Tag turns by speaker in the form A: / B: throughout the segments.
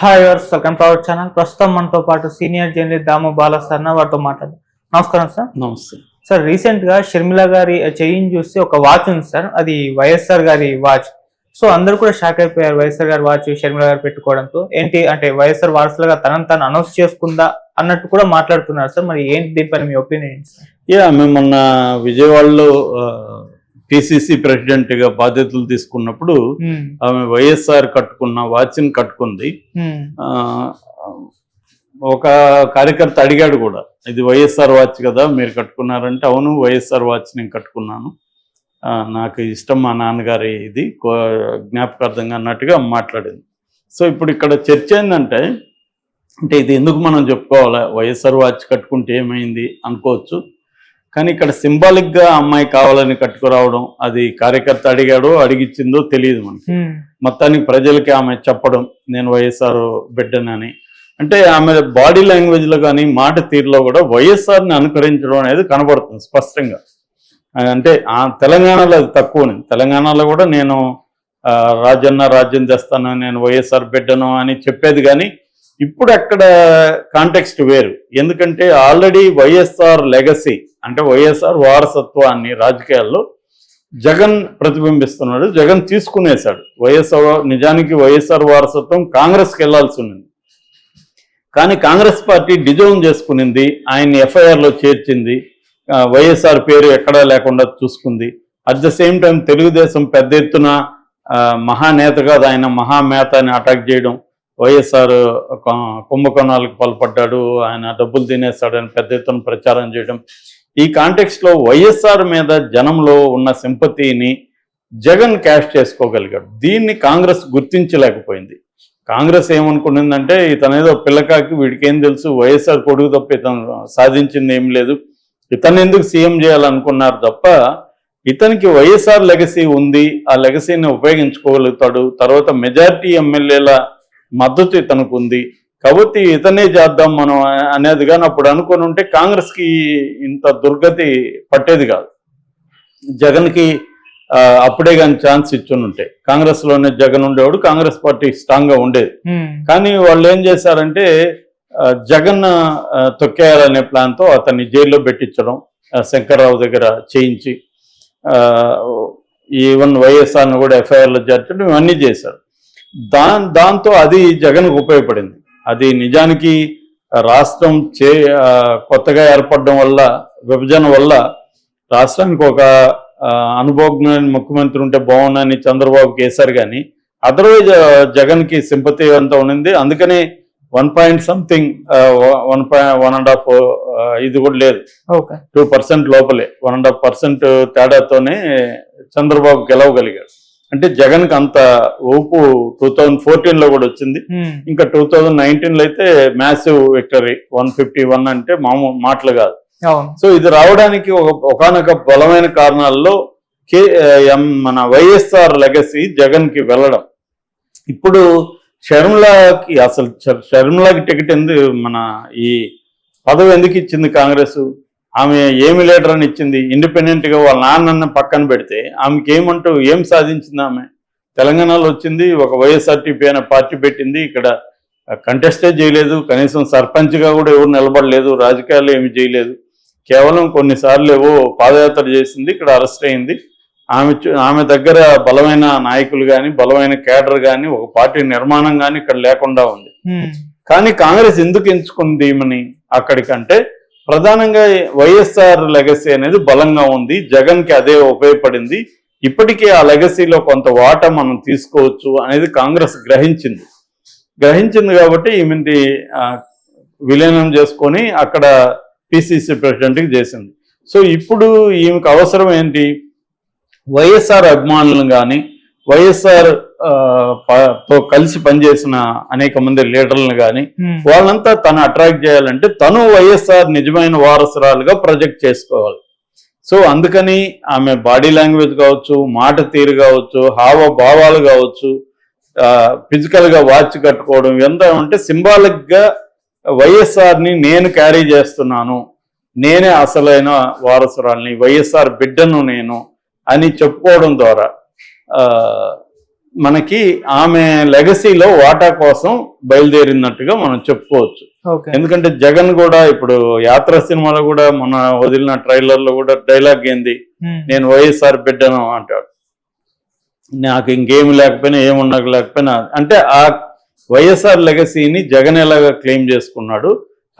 A: Hi viewers welcome to our channel ప్రస్తుతం మనతో పాటు senior journalist Damu Bala sir వారితో మాట్లాడు నమస్కారం సార్
B: నమస్తే.
A: సార్ రీసెంట్గా షర్మిల గారి చెయ్యిని చూసి ఒక వాచ్ ఉంది సార్ అది వైఎస్ఆర్ గారి వాచ్ సో అందరూ కూడా షాక్ అయిపోయారు వైఎస్ఆర్ గారి వాచ్ షర్మిల గారు పెట్టుకోవడంతో. ఏంటి అంటే వైఎస్ఆర్ వారసులుగా తనను తాను అనౌన్స్ చేసుకుందా అన్నట్టు కూడా మాట్లాడుతున్నారు సార్ మరి ఏంటి దీనిపైన మీ ఒపీనియన్
B: యా మేము మొన్న విజయవాడలో పిసిసి ప్రెసిడెంట్గా బాధ్యతలు తీసుకున్నప్పుడు ఆమె వైఎస్ఆర్ కట్టుకున్న వాచ్ని కట్టుకుంది. ఒక కార్యకర్త అడిగాడు కూడా ఇది వైఎస్ఆర్ వాచ్ కదా మీరు కట్టుకున్నారంటే అవును వైఎస్ఆర్ వాచ్ నేను కట్టుకున్నాను. నాకు ఇష్టం మా నాన్నగారి ఇది జ్ఞాపకార్థంగా అన్నట్టుగా మాట్లాడింది. సో ఇప్పుడు ఇక్కడ చర్చ ఏంటంటే అంటే ఇది ఎందుకు మనం చెప్పుకోవాలి? వైఎస్ఆర్ వాచ్ కట్టుకుంటే ఏమైంది అనుకోవచ్చు. కానీ ఇక్కడ సింబాలిక్గా అమ్మాయి కావాలని కట్టుకురావడం అది కార్యకర్త అడిగాడో అడిగిచ్చిందో తెలియదు మనకి. మొత్తానికి ప్రజలకి ఆమె చెప్పడం నేను వైఎస్ఆర్ బిడ్డనని. అంటే ఆమె బాడీ లాంగ్వేజ్లో కానీ మాట తీరులో కూడా వైఎస్ఆర్ని అనుకరించడం అనేది కనబడుతుంది స్పష్టంగా. అంటే ఆ తెలంగాణలో అది తక్కువ ఉంది. తెలంగాణలో కూడా నేను రాజన్న రాజ్యం తెస్తాను నేను వైఎస్ఆర్ బిడ్డను అని చెప్పేది కానీ ఇప్పుడు అక్కడ కాంటెక్స్ట్ వేరు. ఎందుకంటే ఆల్రెడీ వైఎస్ఆర్ లెగసీ అంటే వైఎస్ఆర్ వారసత్వాన్ని రాజకీయాల్లో జగన్ ప్రతిబింబిస్తున్నాడు జగన్ తీసుకునేశాడు. వైఎస్ఆర్ నిజానికి వైఎస్ఆర్ వారసత్వం కాంగ్రెస్కి వెళ్ళాల్సి ఉంది కానీ కాంగ్రెస్ పార్టీ డిజోన్ చేసుకునింది ఆయన్ని ఎఫ్ఐఆర్లో చేర్చింది వైఎస్ఆర్ పేరు ఎక్కడా లేకుండా చూసుకుంది. At the same time Telugu Desam పెద్ద ఎత్తున ఆ, మహానేతగా ఆయన మహామేత అటాక్ చేయడం వైఎస్ఆర్ కుంభకోణాలకు పాల్పడ్డాడు ఆయన డబ్బులు తినేస్తాడని పెద్ద ఎత్తున ప్రచారం చేయడం ఈ కాంటెక్స్ట్లో వైఎస్ఆర్ మీద జనంలో ఉన్న సింపతిని జగన్ క్యాష్ చేసుకోగలిగాడు. దీన్ని కాంగ్రెస్ గుర్తించలేకపోయింది. కాంగ్రెస్ ఏమనుకునిందంటే ఇతనేదో పిల్లకాకి వీడికి ఏం తెలుసు వైఎస్ఆర్ కొడుకు తప్ప ఇతను సాధించింది ఏం లేదు. ఇతను ఎందుకు సీఎం చేయాలనుకున్నారు తప్ప ఇతనికి వైఎస్ఆర్ లెగసీ ఉంది ఆ లెగసీని ఉపయోగించుకోగలుగుతాడు. తర్వాత మెజారిటీ ఎమ్మెల్యేల మద్దతు ఇతనికి ఉంది కాబట్టి ఇతనే చేద్దాం మనం అనేది కానీ అప్పుడు అనుకుని ఉంటే కాంగ్రెస్కి ఇంత దుర్గతి పట్టేది కాదు. జగన్కి అప్పుడే కానీ ఛాన్స్ ఇచ్చుని ఉంటే. కాంగ్రెస్లోనే జగన్ ఉండేవాడు కాంగ్రెస్ పార్టీ స్ట్రాంగ్గా ఉండేది.
A: ఉమ్,
B: కానీ వాళ్ళు ఏం చేశారంటే జగన్ తొక్కేయాలనే ప్లాన్తో అతన్ని జైల్లో పెట్టించడం శంకర్రావు దగ్గర చేయించి ఈవెన్ వైఎస్ఆర్ను కూడా ఎఫ్ఐఆర్లో చేర్చడం ఇవన్నీ చేశారు. దా దాంతో అది జగన్కు ఉపయోగపడింది. అది నిజానికి రాష్ట్రం చే కొత్తగా ఏర్పడడం వల్ల విభజన వల్ల రాష్ట్రానికి ఒక అనుభవజ్ఞ ముఖ్యమంత్రి ఉంటే బాగుండని చంద్రబాబుకి వేశారు కానీ అదర్వైజ్ జగన్కి సింపతి అంతా ఉండింది. అందుకని one point something one point one and half ఇది కూడా లేదు. టూ పర్సెంట్ లోపలే వన్ అండ్ హాఫ్ పర్సెంట్ తేడాతోనే చంద్రబాబు గెలవగలిగాడు అంటే జగన్కి అంత ఊపు టూ థౌజండ్ ఫోర్టీన్లో కూడా వచ్చింది. ఇంకా టూ థౌజండ్ నైన్టీన్లో అయితే massive victory one fifty one అంటే మామూలు మాటలు కాదు. సో ఇది రావడానికి ఒక ఒకనొక బలమైన కారణాల్లో కే మన వైఎస్ఆర్ లెగసీ జగన్కి వెళ్ళడం. ఇప్పుడు షర్మిలాకి అసలు షర్- షర్మిలాకి టికెట్ ఎందుకు మన ఈ పదవి ఎందుకు ఇచ్చింది కాంగ్రెస్? ఆమె ఏమి లీడర్ అని ఇచ్చింది? ఇండిపెండెంట్గా వాళ్ళ నాన్న పక్కన పెడితే ఆమెకి ఏమంటూ ఏం సాధించింది ఆమె? తెలంగాణలో వచ్చింది ఒక వైఎస్ఆర్టీపీ అనే పార్టీ పెట్టింది ఇక్కడ కంటెస్టే చేయలేదు కనీసం సర్పంచ్గా కూడా ఎవరు నిలబడలేదు రాజకీయాలు ఏమి చేయలేదు. కేవలం కొన్నిసార్లు ఏవో పాదయాత్ర చేసింది ఇక్కడ అరెస్ట్ అయింది. ఆమె ఆమె దగ్గర బలమైన నాయకులు కానీ బలమైన కేడర్ కానీ ఒక పార్టీ నిర్మాణం కానీ ఇక్కడ లేకుండా ఉంది. కానీ కాంగ్రెస్ ఎందుకు ఎంచుకుంది ఈమెని అక్కడికంటే? ప్రధానంగా వైఎస్ఆర్ లెగసీ అనేది బలంగా ఉంది. జగన్కి అదే ఉపయోగపడింది. ఇప్పటికే ఆ లెగసీలో కొంత వాటా మనం తీసుకోవచ్చు అనేది కాంగ్రెస్ గ్రహించింది. గ్రహించింది కాబట్టి ఈమెని విలీనం చేసుకొని అక్కడ పిసిసి ప్రెసిడెంట్కి చేసింది. సో ఇప్పుడు ఈమెకు అవసరం ఏంటి? వైఎస్ఆర్ అభిమానులను కానీ వైఎస్ఆర్తో కలిసి పనిచేసిన అనేక మంది లీడర్లను కానీ
A: ఉమ్,
B: వాళ్ళంతా తను అట్రాక్ట్ చేయాలంటే తను వైఎస్ఆర్ నిజమైన వారసురాలుగా ప్రొజెక్ట్ చేసుకోవాలి. సో అందుకని ఆమె బాడీ లాంగ్వేజ్ కావచ్చు మాట తీరు కావచ్చు హావభావాలు కావచ్చు ఫిజికల్గా వాచ్ కట్టుకోవడం ఎంత అంటే సింబాలిక్గా వైఎస్ఆర్ని నేను క్యారీ చేస్తున్నాను నేనే అసలైన వారసురాల్ని వైఎస్ఆర్ బిడ్డను నేను అని చెప్పుకోవడం ద్వారా మనకి ఆమె లెగసీలో వాటా కోసం బయలుదేరినట్టుగా మనం చెప్పుకోవచ్చు. ఎందుకంటే జగన్ కూడా ఇప్పుడు యాత్ర సినిమాలో కూడా మన వదిలిన ట్రైలర్లో కూడా డైలాగ్ ఏంది? నేను వైఎస్ఆర్ బిడ్డను అంటాడు. నాకు ఇంకేమి లేకపోయినా ఏమున్నా లేకపోయినా అంటే ఆ వైఎస్ఆర్ లెగసీని జగన్ ఎలాగా క్లెయిమ్ చేసుకున్నాడు?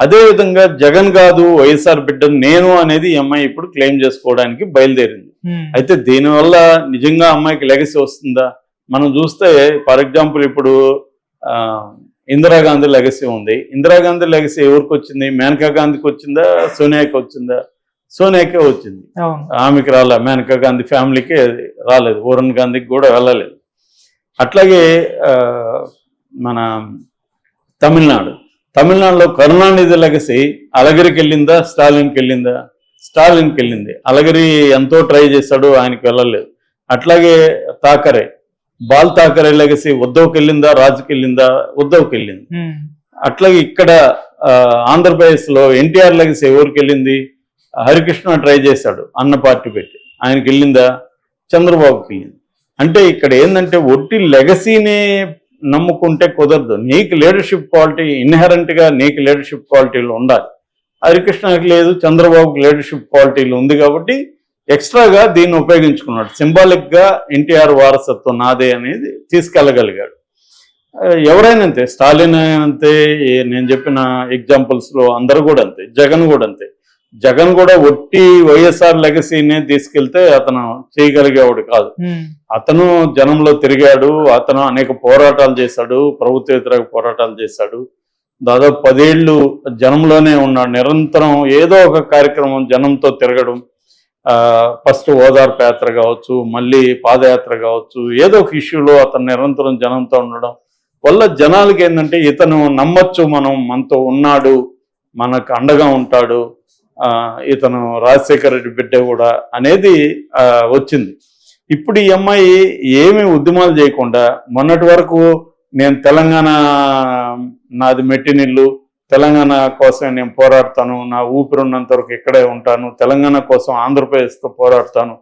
B: అదే విధంగా జగన్ కాదు వైఎస్ఆర్ బిడ్డను నేను అనేది ఈ అమ్మాయి ఇప్పుడు క్లెయిమ్ చేసుకోవడానికి బయలుదేరింది.
A: ఉమ్,
B: అయితే దీనివల్ల నిజంగా అమ్మాయికి లెగసీ వస్తుందా? మనం చూస్తే ఫర్ ఎగ్జాంపుల్ ఇప్పుడు ఇందిరాగాంధీ లెగసీ ఉంది. ఇందిరాగాంధీ లెగసీ ఎవరికి వచ్చింది? మేనకా గాంధీకి వచ్చిందా? సోనియాకి వచ్చిందా? సోనియాకే వచ్చింది. ఆమెకి రాలే మేనకా గాంధీ ఫ్యామిలీకి రాలేదు. వరుణ్ గాంధీకి కూడా వెళ్ళలేదు. అట్లాగే మన తమిళనాడు. తమిళనాడులో కరుణానిధి లెగసి అలగిరికి వెళ్ళిందా స్టాలిన్కి వెళ్ళిందా స్టాలిన్కి వెళ్ళింది అలగిరి ఎంతో ట్రై చేశాడు ఆయనకి వెళ్ళలేదు. అట్లాగే తాకరే. బాల్ తాకరే లెగసి ఉద్ధవ్కి వెళ్ళిందా రాజుకి వెళ్ళిందా ఉద్ధవ్కి వెళ్ళింది అట్లాగే ఇక్కడ ఆ, ఆంధ్రప్రదేశ్లో ఎన్టీఆర్ లెగసీ ఎవరికి వెళ్ళింది హరికృష్ణ ట్రై చేశాడు అన్న పార్టీ పెట్టి. ఆయనకి వెళ్ళిందా చంద్రబాబుకి వెళ్ళింది అంటే ఇక్కడ ఏంటంటే ఒట్టి లెగసీని నమ్ముకుంటే కుదరదు. నీకు లీడర్షిప్ క్వాలిటీ ఇన్హెరెంట్గా నీకు లీడర్షిప్ క్వాలిటీలు ఉండాలి. హరికృష్ణకి లేదు చంద్రబాబుకి లీడర్షిప్ క్వాలిటీలు ఉంది కాబట్టి ఎక్స్ట్రాగా దీన్ని ఉపయోగించుకున్నాడు. సింబాలిక్గా ఎన్టీఆర్ వారసత్వం నాదే అనేది తీసుకెళ్ళగలిగాడు. ఎవరైనా అంతే స్టాలిన్ అంతే నేను చెప్పిన ఎగ్జాంపుల్స్లో అందరూ కూడా అంతే జగన్ కూడా అంతే. జగన్ కూడా ఒట్టి వైఎస్ఆర్ లెగసీనే తీసుకెళ్తే అతను చేయగలిగేవాడు కాదు. అతను జనంలో తిరిగాడు అతను అనేక పోరాటాలు చేశాడు ప్రభుత్వ వ్యతిరేక పోరాటాలు చేశాడు. దాదాపు పదేళ్ళు జనంలోనే ఉన్నాడు. నిరంతరం ఏదో ఒక కార్యక్రమం జనంతో తిరగడం ఫస్ట్ ఓదార్పు యాత్ర కావచ్చు మళ్ళీ పాదయాత్ర కావచ్చు ఏదో ఒక ఇష్యూలో అతను నిరంతరం జనంతో ఉండడం వల్ల జనాలకి ఏంటంటే ఇతను నమ్మచ్చు మనం మనతో ఉన్నాడు మనకు అండగా ఉంటాడు. ఇతను రాజశేఖర రెడ్డి బిడ్డ కూడా అనేది వచ్చింది. ఇప్పుడు ఈ అమ్మాయి ఏమి ఉద్యమాలు చేయకుండా మొన్నటి వరకు నేను తెలంగాణ నాది మెట్టినిల్లు తెలంగాణ కోసం నేను పోరాడతాను నా ఊపిరి ఉన్నంత వరకు ఇక్కడే ఉంటాను తెలంగాణ కోసం ఆంధ్రప్రదేశ్తో పోరాడతాను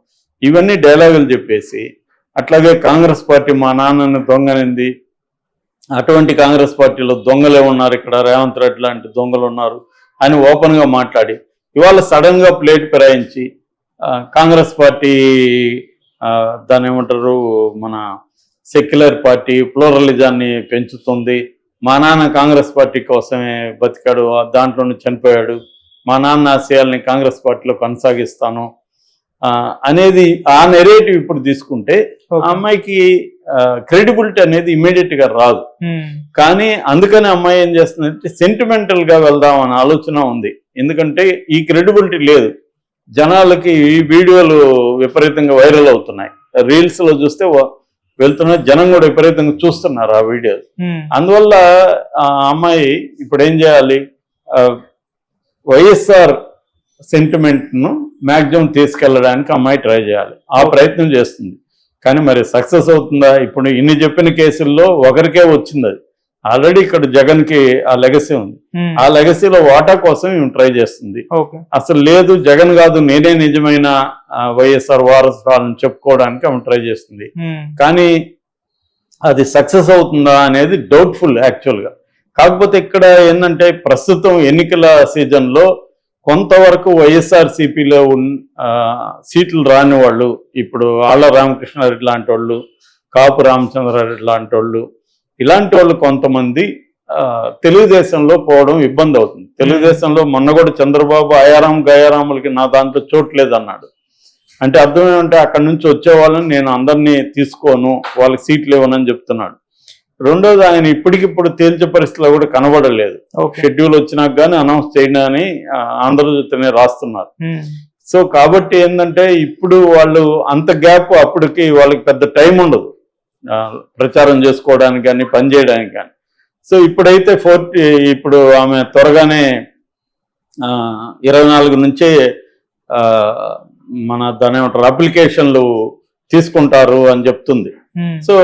B: ఇవన్నీ డైలాగులు చెప్పేసి అట్లాగే కాంగ్రెస్ పార్టీ మా నాన్నని దొంగనింది అటువంటి కాంగ్రెస్ పార్టీలో దొంగలే ఉన్నారు ఇక్కడ రేవంత్ రెడ్డి లాంటి దొంగలు ఉన్నారు అని ఓపెన్గా మాట్లాడి ఇవాళ సడన్గా ప్లేట్ ఫిరాయించి కాంగ్రెస్ పార్టీ ఆ, దాన్ని ఏమంటారు మన సెక్యులర్ పార్టీ ప్లూరలిజాన్ని పెంచుతుంది. మా నాన్న కాంగ్రెస్ పార్టీ కోసమే బతికాడు దాంట్లోనే చనిపోయాడు. మా నాన్న ఆశయాల్ని కాంగ్రెస్ పార్టీలో కొనసాగిస్తాను. అనేది ఆ నెరేటివ్ ఇప్పుడు తీసుకుంటే ఆ. అమ్మాయికి క్రెడిబిలిటీ అనేది ఇమీడియట్గా రాదు.
A: ఉమ్,
B: కానీ అందుకని అమ్మాయి ఏం చేస్తుందంటే సెంటిమెంటల్గా వెళ్దాం అనే ఆలోచన ఉంది. ఎందుకంటే ఈ క్రెడిబిలిటీ లేదు. జనాలకి ఈ వీడియోలు విపరీతంగా వైరల్ అవుతున్నాయి. రీల్స్లో చూస్తే వ- వెళ్తున్నాయి జనం కూడా విపరీతంగా చూస్తున్నారు ఆ వీడియోలు
A: ఉమ్,
B: అందువల్ల ఆ అమ్మాయి ఇప్పుడు ఏం చేయాలి? వైఎస్ఆర్ సెంటిమెంట్ను మాక్సిమం తీసుకెళ్ళడానికి అమ్మాయి ట్రై చేయాలి. ఆ ప్రయత్నం చేస్తుంది. కానీ మరి సక్సెస్ అవుతుందా? ఇప్పుడు ఇన్ని చెప్పిన కేసుల్లో ఒకరికే వచ్చింది అది. ఆల్రెడీ ఇక్కడ జగన్కి ఆ లెగసీ ఉంది. ఆ లెగసీలో వాటా కోసం ట్రై చేస్తుంది. అసలు లేదు జగన్ కాదు నేనే నిజమైన వైఎస్ఆర్ వారసురాలని చెప్పుకోవడానికి ఆమె ట్రై చేస్తుంది. కానీ అది సక్సెస్ అవుతుందా అనేది డౌట్ఫుల్ యాక్చువల్గా. కాకపోతే ఇక్కడ ఏంటంటే ప్రస్తుతం ఎన్నికల సీజన్లో కొంతవరకు వైఎస్ఆర్సీపీలో ఉన్ సీట్లు రాని వాళ్ళు ఇప్పుడు ఆళ్ళ రామకృష్ణారెడ్డి లాంటి వాళ్ళు కాపు రామచంద్రారెడ్డి లాంటి వాళ్ళు ఇలాంటి వాళ్ళు కొంతమంది తెలుగుదేశంలో పోవడం ఇబ్బంది అవుతుంది. తెలుగుదేశంలో మొన్న కూడా చంద్రబాబు అయారాం గయారాములకి నా దాంట్లో చోటు లేదన్నాడు. అంటే అర్థం ఏమంటే అక్కడి నుంచి వచ్చే వాళ్ళని నేను అందరినీ తీసుకోను వాళ్ళకి సీట్లు ఇవ్వనని చెప్తున్నాడు. రెండోది ఆయన ఇప్పటికిప్పుడు తేల్చే పరిస్థితిలో కూడా కనబడలేదు. షెడ్యూల్ వచ్చినాక కానీ అనౌన్స్ చేయడని ఆ, ఆంధ్రజ్యోతిని రాస్తున్నారు. సో కాబట్టి ఏంటంటే ఇప్పుడు వాళ్ళు అంత గ్యాప్ అప్పటికి వాళ్ళకి పెద్ద టైం ఉండదు. ప్రచారం చేసుకోవడానికి కానీ పనిచేయడానికి కానీ సో ఇప్పుడైతే ఫోర్త్ ఇప్పుడు ఆమె త్వరగానే ఇరవై నాలుగు నుంచే మన దాని ఏమంటారు అప్లికేషన్లు తీసుకుంటారు అని చెప్తుంది. సో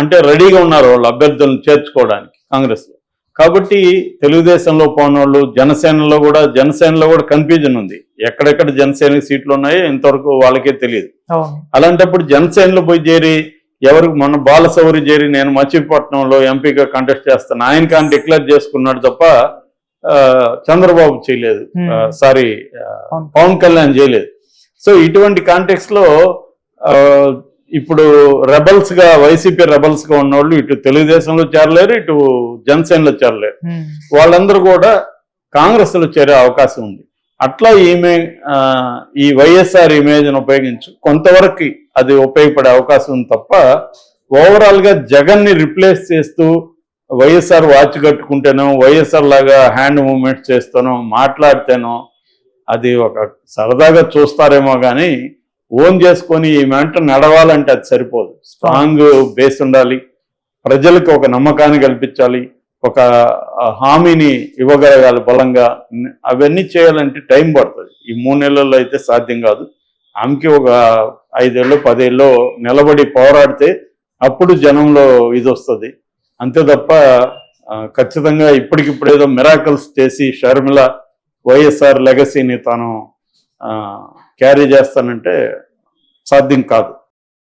B: అంటే రెడీగా ఉన్నారు వాళ్ళు అభ్యర్థులను చేర్చుకోవడానికి కాంగ్రెస్లో. కాబట్టి తెలుగుదేశంలో పోనోళ్ళు జనసేనలో కూడా జనసేనలో కూడా కన్ఫ్యూజన్ ఉంది. ఎక్కడెక్కడ జనసేన సీట్లు ఉన్నాయో ఇంతవరకు వాళ్ళకే తెలియదు. అలాంటప్పుడు జనసేనలో పోయి చేరి ఎవరికి మొన్న బాలసౌరి చేరి నేను మచిలీపట్నంలో ఎంపీగా కంటెస్ట్ చేస్తాను ఆయన కానీ డిక్లేర్ చేసుకున్నాడు తప్ప చంద్రబాబు చేయలేదు.
A: Hmm.
B: సారీ. పవన్ కళ్యాణ్ చేయలేదు. సో ఇటువంటి కాంటెక్స్లో ఇప్పుడు రెబల్స్గా వైసీపీ రెబల్స్గా ఉన్నోళ్ళు ఇటు తెలుగుదేశంలో చేరలేరు ఇటు జనసేనలో చేరలేరు.
A: ఉమ్,
B: వాళ్ళందరూ కూడా కాంగ్రెస్లో చేరే అవకాశం ఉంది. అట్లా ఈమె ఈ వైఎస్ఆర్ ఇమేజ్ ఉపయోగించు కొంతవరకు అది ఉపయోగపడే అవకాశం ఉంది తప్ప ఓవరాల్గా జగన్ని రిప్లేస్ చేస్తూ వైఎస్ఆర్ వాచ్ కట్టుకుంటేనో వైఎస్ఆర్ లాగా హ్యాండ్ మూమెంట్స్ చేస్తానో మాట్లాడితేనో అది ఒక సరదాగా చూస్తారేమో కానీ ఓన్ చేసుకొని ఈ మెంట నడవాలంటే అది సరిపోదు. స్ట్రాంగ్ బేస్ ఉండాలి. ప్రజలకు ఒక నమ్మకాన్ని కల్పించాలి. ఒక హామీని ఇవ్వగలగాలి బలంగా. అవన్నీ చేయాలంటే టైం పడుతుంది. ఈ మూడు నెలల్లో అయితే సాధ్యం కాదు. ఆమెకి ఒక ఐదేళ్ళు పదేళ్ళు నిలబడి పోరాడితే అప్పుడు జనంలో ఇది వస్తుంది. అంతే తప్ప ఖచ్చితంగా ఇప్పటికిప్పుడు ఏదో మిరాకల్స్ చేసి షర్మిల వైఎస్ఆర్ లెగసీని తాను క్యారీ చేస్తానంటే సాధ్యం కాదు.